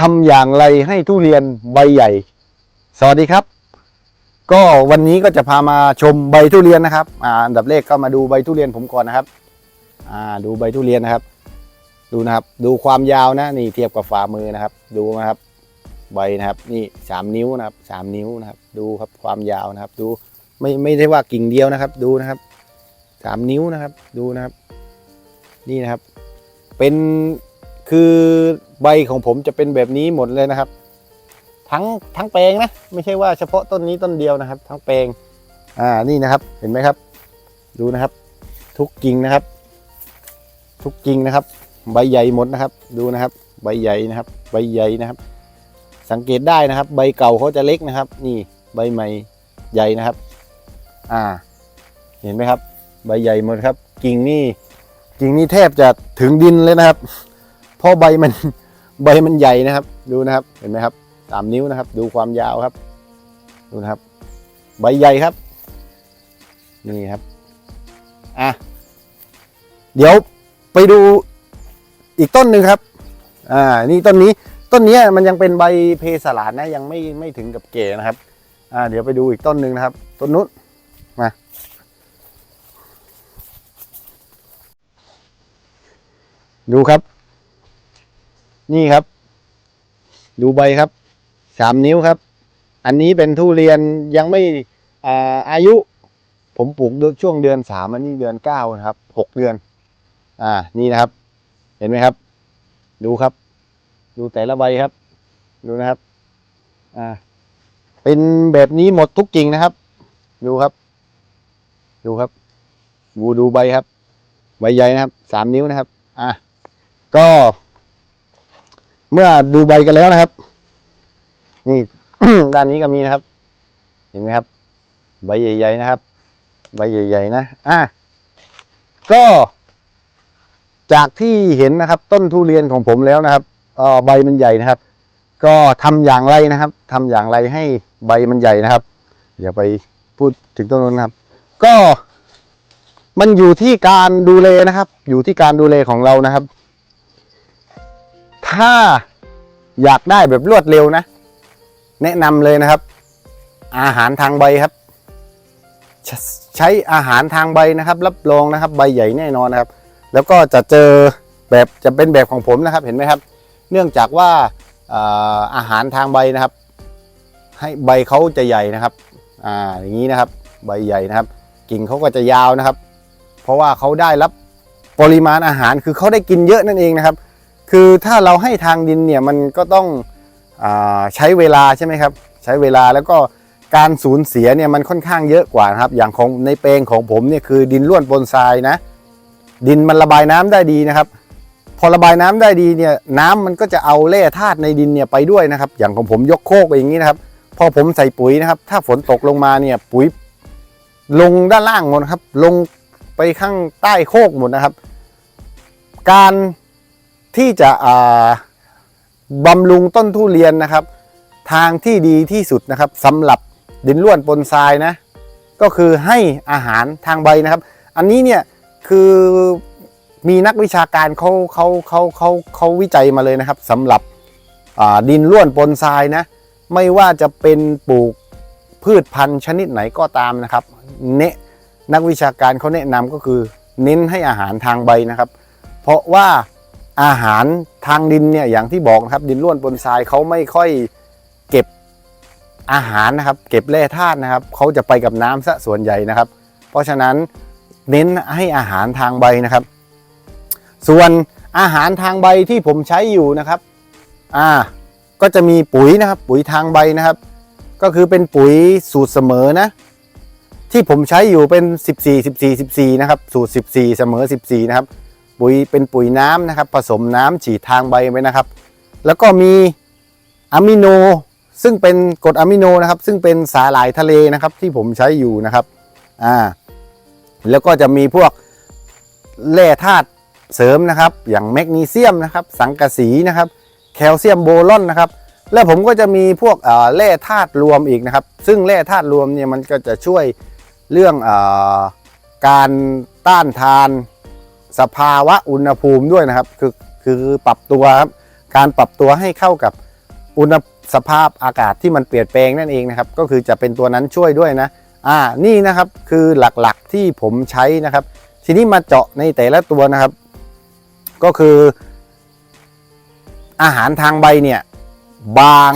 ทำอย่างไรให้ทุเรียนใบใหญ่ สวัสดีครับ ก็วันนี้ก็จะพามาชมใบทุเรียนนะครับอ่าอันดับแรกก็มาดูใบทุเรียนผมก่อนนะครับอ่าดูใบทุเรียนนะครับ ดูนะครับ ดูความยาวนะ นี่เทียบกับฝ่ามือนะครับ ดูนะครับ ใบนะครับ นี่สามนิ้วนะครับสามนิ้วนะครับ ดูครับความยาวนะครับ ดูไม่ไม่ได้ว่ากิ่งเดียวนะครับ ดูนะครับสามนิ้วนะครับ ดูนะครับ นี่นะครับ เป็นคือใบของผมจะเป็นแบบนี้หมดเลยนะครับ ทั้งทั้งแปลงนะ ไม่ใช่ว่าเฉพาะต้นนี้ต้นเดียวนะครับ ทั้งแปลงอ่านี่นะครับเห็นไหมครับ ดูนะครับ ทุกกิ่งนะครับ ทุกกิ่งนะครับ ใบใหญ่หมดนะครับ ดูนะครับ ใบใหญ่นะครับ ใบใหญ่นะครับ สังเกตได้นะครับ ใบเก่าเขาจะเล็กนะครับ นี่ใบใหม่ใหญ่นะครับ อ่า เห็นไหมครับ ใบใหญ่หมดครับ กิ่งนี่กิ่งนี่แทบจะถึงดินเลยนะครับเพราะใบมันใบมันใหญ่นะครับ ดูนะครับเห็นไหมครับสามนิ้วนะครับ ดูความยาวครับ ดูนะครับ ใบใหญ่ครับ นี่ครับอะเดี๋ยวไปดูอีกต้นหนึ่งครับ อ่า นี่ต้นนี้ ต้นนี้มันยังเป็นใบเพสลาดนะยังไม่ไม่ถึงกับเก๋นะครับ อ่า เดี๋ยวไปดูอีกต้นหนึ่งนะครับ ต้นนู้นมาดูครับ นี่ครับ ดูใบครับสามนิ้วครับ อันนี้เป็นทุเรียนยังไม่อาอายุ ผมปลูกช่วงเดือนสามอันนี้เดือนเก้านะครับหกเดือน อ่านี่นะครับ เห็นไหมครับ ดูครับ ดูแต่ละใบครับ ดูนะครับ อ่า เป็นแบบนี้หมดทุกกิ่งนะครับ ดูครับ ดูครับดูดูใบครับ ใบใหญ่นะครับ สามนิ้วนะครับ อะ ก็ เมื่อดูใบกันแล้วนะครับ นี่ ด้านนี้ก็มีนะครับ เห็นไหมครับ ใบใหญ่ๆนะครับ ใบใหญ่ๆนะ อะ ก็จากที่เห็นนะครับ ต้นทุเรียนของผมแล้วนะครับ ใบมันใหญ่นะครับ ก็ทำอย่างไรนะครับทำอย่างไรให้ใบมันใหญ่นะครับเดี๋ยวไปพูดถึงต้นนู้นนะครับ ก็มันอยู่ที่การดูแลนะครับ อยู่ที่การดูแลของเรานะครับ ถ้าอยากได้แบบรวดเร็วนะ แนะนำเลยนะครับ อาหารทางใบครับ ใชใช้อาหารทางใบนะครับ รับรองนะครับ ใบใหญ่แน่นอนนะครับ แล้วก็จะเจอแบบจะเป็นแบบของผมนะครับเห็นไหมครับ เนื่องจากว่าอาหารทางใบนะครับ ให้ใบเขาจะใหญ่นะครับอ่าอย่างนี้นะครับ ใบใหญ่นะครับ กิ่งเขาก็จะยาวนะครับ เพราะว่าเขาได้รับปริมาณอาหารคือเขาได้กินเยอะนั่นเองนะครับ คือถ้าเราให้ทางดินเนี่ยมันก็ต้องอใช้เวลาใช่ไหมครับ ใช้เวลาแล้วก็การสูญเสียเนี่ยมันค่อนข้างเยอะกว่านะครับ อย่างของในแปลงของผมเนี่ยคือดินร่วนปนทรายนะ ดินมันระบายน้ำได้ดีนะครับ พอระบายน้ำได้ดีเนี่ยน้ำมันก็จะเอาแร่ธาตุในดินเนี่ยไปด้วยนะครับ อย่างของผมยกโคกไปอย่างนี้นะครับ พอผมใส่ปุ๋ยนะครับ ถ้าฝนตกลงมาเนี่ยปุ๋ย ลงด้านล่างหมดครับ ลงไปข้างใต้โคกหมดนะครับ การที่จะบำรุงต้นทุเรียนนะครับ ทางที่ดีที่สุดนะครับสำหรับดินร่วนปนทรายนะ ก็คือให้อาหารทางใบนะครับ อันนี้เนี่ยคือ มีนักวิชาการเขาเขาเขาเขาเขาวิจัยมาเลยนะครับสำหรับดินร่วนปนทรายนะ ไม่ว่าจะเป็นปลูกพืชพันธุ์ชนิดไหนก็ตามนะครับเนะนักวิชาการเขาแนะนำก็คือเน้นให้อาหารทางใบนะครับ เพราะว่าอาหารทางดินเนี่ยอย่างที่บอกนะครับ ดินร่วนปนทรายเขาไม่ค่อยเก็บอาหารนะครับ เก็บแร่ธาตุนะครับเขาจะไปกับน้ำซะส่วนใหญ่นะครับ เพราะฉะนั้นเน้นให้อาหารทางใบนะครับ ส่วนอาหารทางใบที่ผมใช้อยู่นะครับ อ่า ก็จะมีปุ๋ยนะครับ ปุ๋ยทางใบนะครับ ก็คือเป็นปุ๋ยสูตรเสมอนะ ที่ผมใช้อยู่เป็น 14 14 14 นะครับ สูตร 14 เสมอ 14 นะครับ ปุ๋ยเป็นปุ๋ยน้ำนะครับ ผสมน้ำฉีดทางใบไว้นะครับ แล้วก็มีอะมิโน ซึ่งเป็นกรดอะมิโนนะครับ ซึ่งเป็นสาหร่ายทะเลนะครับ ที่ผมใช้อยู่นะครับ อ่า แล้วก็จะมีพวกแร่ธาตุ เสริมนะครับ อย่างแมกนีเซียมนะครับ สังกะสีนะครับ แคลเซียมโบรอนนะครับ แล้วผมก็จะมีพวกแร่ธาตุรวมอีกนะครับ ซึ่งแร่ธาตุรวมเนี่ยมันก็จะช่วยเรื่องออการต้านทานสภาวะอุณหภูมิด้วยนะครับ คือคือปรับตัวครับการปรับตัวให้เข้ากับอุณหสภาพอากาศที่มันเปลี่ยนแปลงนั่นเองนะครับ ก็คือจะเป็นตัวนั้นช่วยด้วยนะอ่านี่นะครับคือหลักๆที่ผมใช้นะครับ ทีนี้มาเจาะในแต่ละตัวนะครับ ก็คือ อาหารทางใบเนี่ยบาง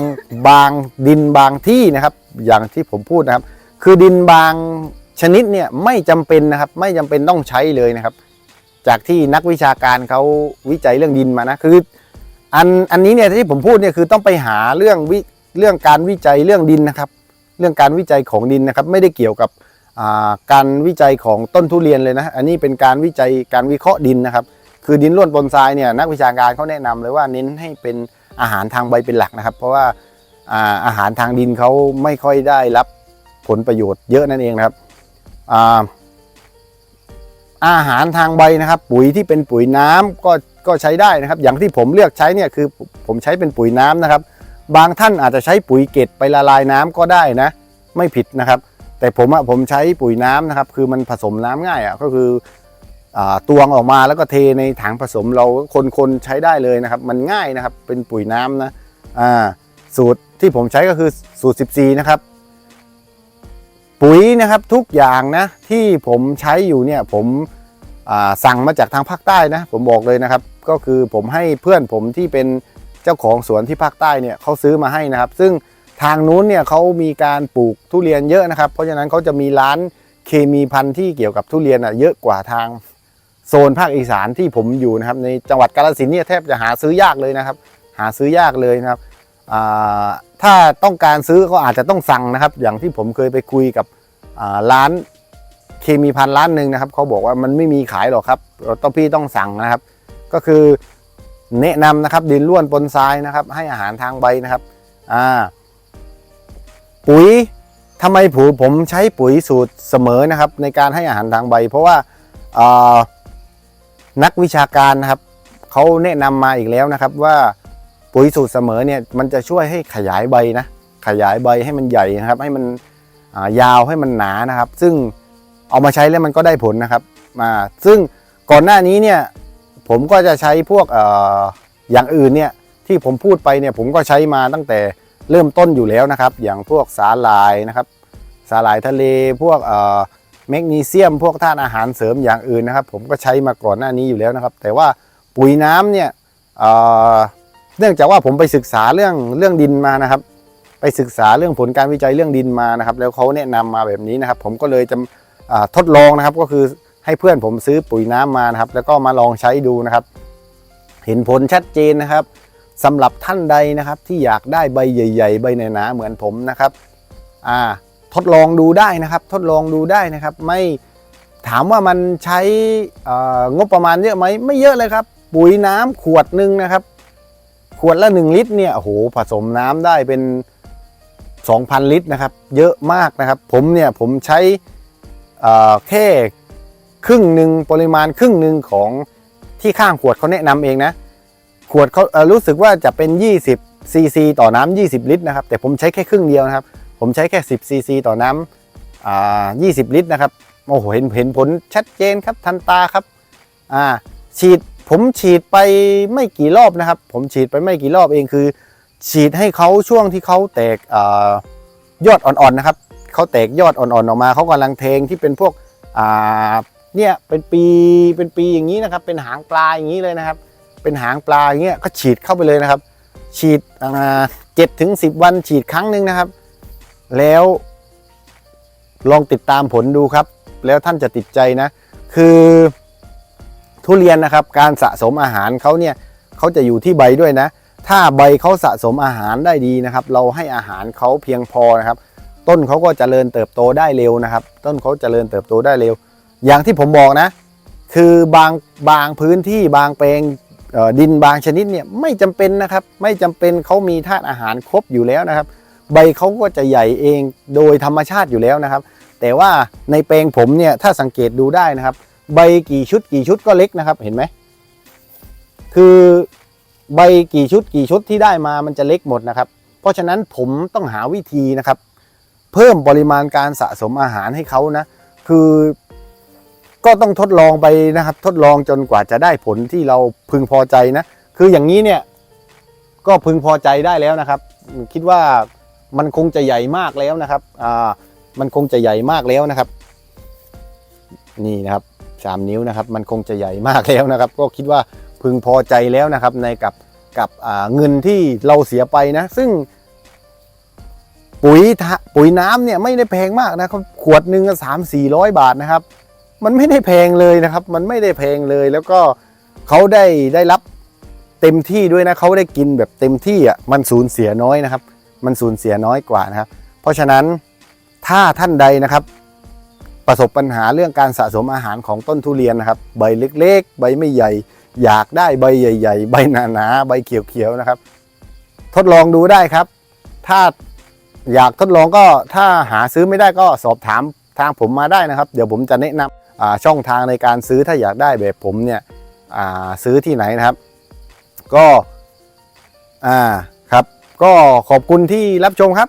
บางดินบางที่นะครับ อย่างที่ผมพูดนะครับ คือดินบางชนิดเนี่ยไม่จำเป็นนะครับ ไม่จำเป็นต้องใช้เลยนะครับ จากที่นักวิชาการเขาวิจัยเรื่องดินมานะคืออันอันนี้เนี่ยที่ผมพูดเนี่ยคือต้องไปหาเรื่องวิเรื่องการวิจัยเรื่องดินนะครับ เรื่องการวิจัยของดินนะครับ ไม่ได้เกี่ยวกับการวิจัยของต้นทุเรียนเลยนะ อันนี้เป็นการวิจัยการวิเคราะห์ดินนะครับ คือดินร่วนปนทรายเนี่ยนักวิชาการเขาแนะนำเลยว่าเน้นให้เป็นอาหารทางใบเป็นหลักนะครับ เพราะว่าอาหารทางดินเขาไม่ค่อยได้รับผลประโยชน์เยอะนั่นเองนะครับอาอาหารทางใบนะครับ ปุ๋ยที่เป็นปุ๋ยน้ำก็ก็ใช้ได้นะครับ อย่างที่ผมเลือกใช้เนี่ยคือผมใช้เป็นปุ๋ยน้ำนะครับ บางท่านอาจจะใช้ปุ๋ยเกตไปละลายน้ำก็ได้นะ ไม่ผิดนะครับ แต่ผมอะผมใช้ปุ๋ยน้ำนะครับ คือมันผสมน้ำง่ายอะก็คือ ตวงออกมาแล้วก็เทในถังผสมเราคนๆใช้ได้เลยนะครับ มันง่ายนะครับเป็นปุ๋ยน้ำนะสูตรที่ผมใช้ก็คือสูตร 14 นะครับ ปุ๋ยนะครับทุกอย่างนะที่ผมใช้อยู่เนี่ยผมสั่งมาจากทางภาคใต้นะผมบอกเลยนะครับ ก็คือผมให้เพื่อนผมที่เป็นเจ้าของสวนที่ภาคใต้เนี่ยเขาซื้อมาให้นะครับ ซึ่งทางนู้นเนี่ยเขามีการปลูกทุเรียนเยอะนะครับ เพราะฉะนั้นเขาจะมีร้านเคมีพันธุ์ที่เกี่ยวกับทุเรียนอะเยอะกว่าทาง โซนภาคอีสานที่ผมอยู่นะครับในจังหวัดกาฬสินเนี่ยแทบจะหาซื้อยากเลยนะครับ หาซื้อยากเลยนะครับถ้าต้องการซื้อก็อาจจะต้องสั่งนะครับ อย่างที่ผมเคยไปคุยกับร้านเคมีพันธุ์ร้านหนึ่งนะครับเขาบอกว่ามันไม่มีขายหรอกครับต้องพี่ต้องสั่งนะครับ ก็คือแนะนำนะครับดินล้วนปนทรายนะครับ ให้อาหารทางใบนะครับปุ๋ยทำไมผมผมใช้ปุ๋ยสูตรเสมอนะครับ ในการให้อาหารทางใบ เพราะว่าอ่า นักวิชาการนะครับเขาแนะนำมาอีกแล้วนะครับว่าปุ๋ยสูตรเสมอเนี่ยมันจะช่วยให้ขยายใบนะขยายใบให้มันใหญ่นะครับ ให้มันยาวให้มันหนานะครับ ซึ่งเอามาใช้แล้วมันก็ได้ผลนะครับมาซึ่งก่อนหน้านี้เนี่ยผมก็จะใช้พวกออย่างอื่นเนี่ยที่ผมพูดไปเนี่ยผมก็ใช้มาตั้งแต่เริ่มต้นอยู่แล้วนะครับ อย่างพวกสาหร่ายนะครับ สาหร่ายทะเลพวกอ แมกนีเซียมพวกธาตุอาหารเสริมอย่างอื่นนะครับ ผมก็ใช้มาก่อนหน้านี้อยู่แล้วนะครับ แต่ว่าปุ๋ยน้ำเนี่ยเเนื่องจากว่าผมไปศึกษาเรื่องเรื่องดินมานะครับ ไปศึกษาเรื่องผลการวิจัยเรื่องดินมานะครับ แล้วเขาแนะนำมาแบบนี้นะครับ ผมก็เลยจะทดลองนะครับก็คือให้เพื่อนผมซื้อปุ๋ยน้ำมานะครับ แล้วก็มาลองใช้ดูนะครับ เห็นผลชัดเจนนะครับสำหรับท่านใดนะครับที่อยากได้ใบใหญ่ ๆ ใบหนาๆเหมือนผมนะครับอ่า ทดลองดูได้นะครับ ทดลองดูได้นะครับ ไม่ถามว่ามันใช้งบประมาณเยอะไหมไม่เยอะเลยครับ ปุ๋ยน้ำขวดหนึ่งนะครับ ขวดละ 1 ลิตรเนี่ยโอ้โหผสมน้ำได้เป็น 2,000 ลิตรนะครับ เยอะมากนะครับ ผมเนี่ยผมใช้แค่ครึ่งหนึ่งปริมาณครึ่งหนึ่งของที่ข้างขวดเขาแนะนำเองนะ ขวดเขารู้สึกว่าจะเป็น 20ซีซีต่อน้ำ20 ลิตรนะครับ แต่ผมใช้แค่ครึ่งเดียวนะครับ ผมใช้แค่ 10ซีซีต่อน้ำอ่า20 ลิตรนะครับ โอ้โห เห็นเห็นผลชัดเจนครับ ทันตาครับ อ่า ฉีด ผมฉีดไปไม่กี่รอบนะครับ ผมฉีดไปไม่กี่รอบเองคือ ฉีดให้เขาช่วงที่เขาแตกอายอดอ่อนๆนะครับ เขาแตกยอดอ่อนๆออกมาเขากำลังเทงที่เป็นพวกอ่าเนี่ยเป็นปีเป็นปีอย่างนี้นะครับ เป็นหางปลาอย่างนี้เลยนะครับ เป็นหางปลาอย่างเงี้ยก็ฉีดเข้าไปเลยนะครับ ฉีดเจ็ดถึงสิบวันฉีดครั้งหนึ่งนะครับ แล้วลองติดตามผลดูครับ แล้วท่านจะติดใจนะ คือทุเรียนนะครับ การสะสมอาหารเขาเนี่ยเขาจะอยู่ที่ใบด้วยนะ ถ้าใบเขาสะสมอาหารได้ดีนะครับ เราให้อาหารเขาเพียงพอนะครับ ต้นเขาก็จเจริญเติบโตได้เร็วนะครับ ต้นเขาจเจริญเติบโตได้เร็ว อย่างที่ผมบอกนะ คือบางบางพื้นที่บางแปลงดินบางชนิดเนี่ยไม่จำเป็นนะครับ ไม่จำเป็นเขามีธาตุอาหารครบอยู่แล้วนะครับ ใบเขาก็จะใหญ่เองโดยธรรมชาติอยู่แล้วนะครับ แต่ว่าในแปลงผมเนี่ยถ้าสังเกตดูได้นะครับ ใบกี่ชุดกี่ชุดก็เล็กนะครับเห็นไหมคือใบกี่ชุดกี่ชุดที่ได้มามันจะเล็กหมดนะครับ เพราะฉะนั้นผมต้องหาวิธีนะครับ เพิ่มปริมาณการสะสมอาหารให้เขานะ คือก็ต้องทดลองไปนะครับ ทดลองจนกว่าจะได้ผลที่เราพึงพอใจนะ คืออย่างนี้เนี่ยก็พึงพอใจได้แล้วนะครับ คิดว่า มันคงจะใหญ่มากแล้วนะครับอ่ามันคงจะใหญ่มากแล้วนะครับ นี่นะครับสามนิ้วนะครับ มันคงจะใหญ่มากแล้วนะครับ ก็คิดว่าพึงพอใจแล้วนะครับ ในกับกับอ่าเงินที่เราเสียไปนะ ซึ่ง ปุ๋ยทะปุ๋ยน้ำเนี่ยไม่ได้แพงมากนะครับ ขวดหนึ่งสามสี่ร้อยบาทนะครับ มันไม่ได้แพงเลยนะครับ มันไม่ได้แพงเลย แล้วก็เขาได้ได้รับเต็มที่ด้วยนะเขาได้กินแบบเต็มที่อะมันสูญเสียน้อยนะครับ มันสูญเสียน้อยกว่านะครับ เพราะฉะนั้นถ้าท่านใดนะครับ ประสบปัญหาเรื่องการสะสมอาหารของต้นทุเรียนนะครับ ใบเล็กๆ ใบไม่ใหญ่ อยากได้ใบใหญ่ ๆ ใบหนาๆใบเขียวๆนะครับ ทดลองดูได้ครับ ถ้าอยากทดลองก็ถ้าหาซื้อไม่ได้ก็สอบถามทางผมมาได้นะครับ เดี๋ยวผมจะแนะนำช่องทางในการซื้อถ้าอยากได้แบบผมเนี่ยซื้อที่ไหนนะครับ ก็อ่าครับ ก็ขอบคุณที่รับชมครับ